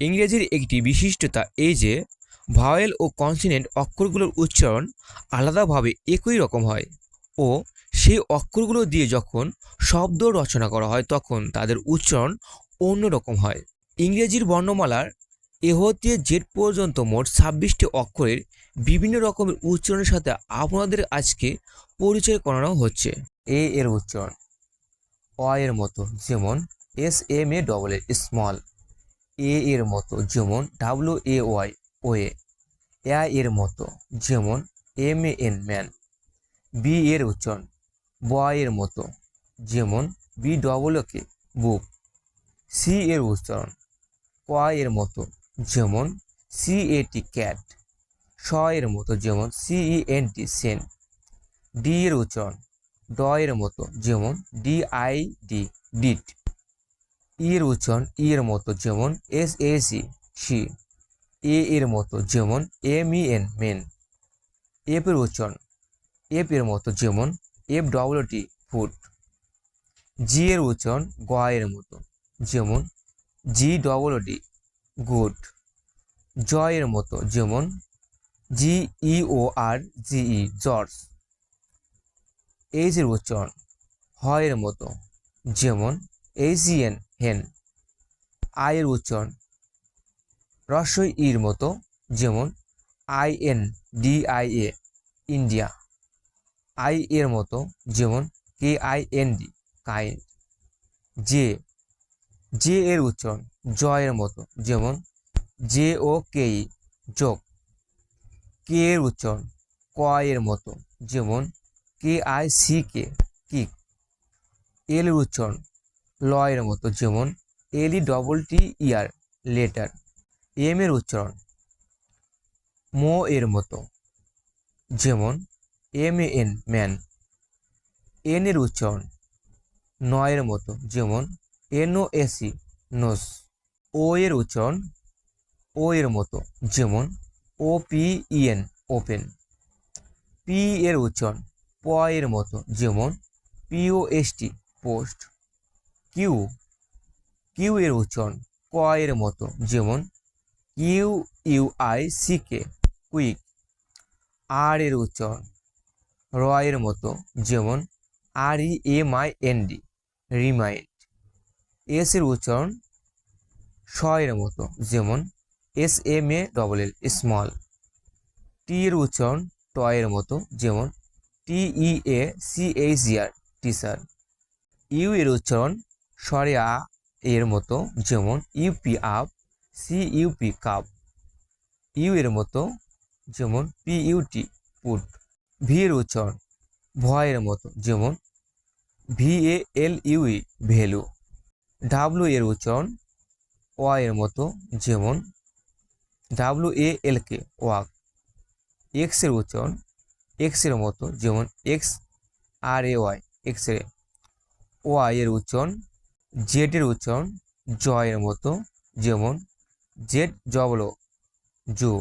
ইংরেজির একটি বিশিষ্টতা এই যে, ভাওয়েল ও কনসিনেন্ট অক্ষরগুলোর উচ্চারণ আলাদাভাবে একই রকম হয় ও সেই অক্ষরগুলো দিয়ে যখন শব্দ রচনা করা হয় তখন তাদের উচ্চারণ অন্যরকম হয়। ইংরেজির বর্ণমালার এ হতে জেড পর্যন্ত মোট ছাব্বিশটি অক্ষরের বিভিন্ন রকমের উচ্চারণের সাথে আপনাদের আজকে পরিচয় করানো হচ্ছে। এ এর উচ্চারণ, অ এর মতো, যেমন, S, M, A, double, A, small. এ এর মতো যেমন ডাব্লিউ এ ওয়াই ওয়ে এ এর মতো যেমন M A N man B এর উচ্চারণ বয় এর মতো যেমন B double K book C এর উচ্চারণ এর মতো যেমন সি এ টি ক্যাট স এর মতো যেমন C E N T Sen D এর উচ্চারণ, ড এর মতো যেমন ডি আই ডি ডিট ই এর উচ্চারণ ই এর মতো যেমন এস এ সি সি। এ এর মতো যেমন M E N, men. F এর উচ্চারণ এফ এর মতো যেমন এফ টি, ফুট। জি এর উচ্চারণ গ এর মতো যেমন জি ডি গুড। জয়ের মতো যেমন জি ই ও আর জি ই, জর্জ। এইচ এর উচ্চারণ হয়ের মতো যেমন এইচিএন হেন। আয়ের উচ্চারণ। রস্বই ইর মতো, যেমন I N D I A, India. I এর মতো, যেমন K I N D kind J. J এর উচ্চারণ, জয়ের মতো, যেমন জে ও কে ই, যোগ। কে এর উচ্চারণ, ক এর মতো, যেমন K I C K, kick. L এর উচ্চারণ ল এর মতো যেমন L E double T E R letter M এর উচ্চারণ মো এর মতো যেমন M A N man N এর উচ্চারণ, নয়ের মতো যেমন এনও এসি নোস ও এর উচ্চারণ ও এর মতো যেমন O P E N open P এর উচ্চারণ, প এর মতো যেমন P O S T post Q Q এর উচ্চারণ ক এর মতো, যেমন Q, U, I, C, K, quick. R এর উচ্চারণ র এর মতো, যেমন R E, M, I, N, D, remind. S এর উচ্চারণ স এর মতো, যেমন S, M, A, double L, small. T এর উচ্চারণ ট এর মতো, যেমন T, E, A, C, H R teacher U এর উচ্চারণ স্বরে আ এর মতো, যেমন U P up C U P cup U এর মতো, যেমন পি ইউটি পুট ভি এর উচ্চারণ ভয়ের মতো, যেমন V A L U E value W এর উচ্চারণ ওয়া এর মতো, যেমন W A L K walk এক্সের উচ্চারণ এক্সের মতো, যেমন X R A Y X ray Y এর উচ্চারণ জেড এর উচ্চারণ জয়ের মতো যেমন জেট জবল জু।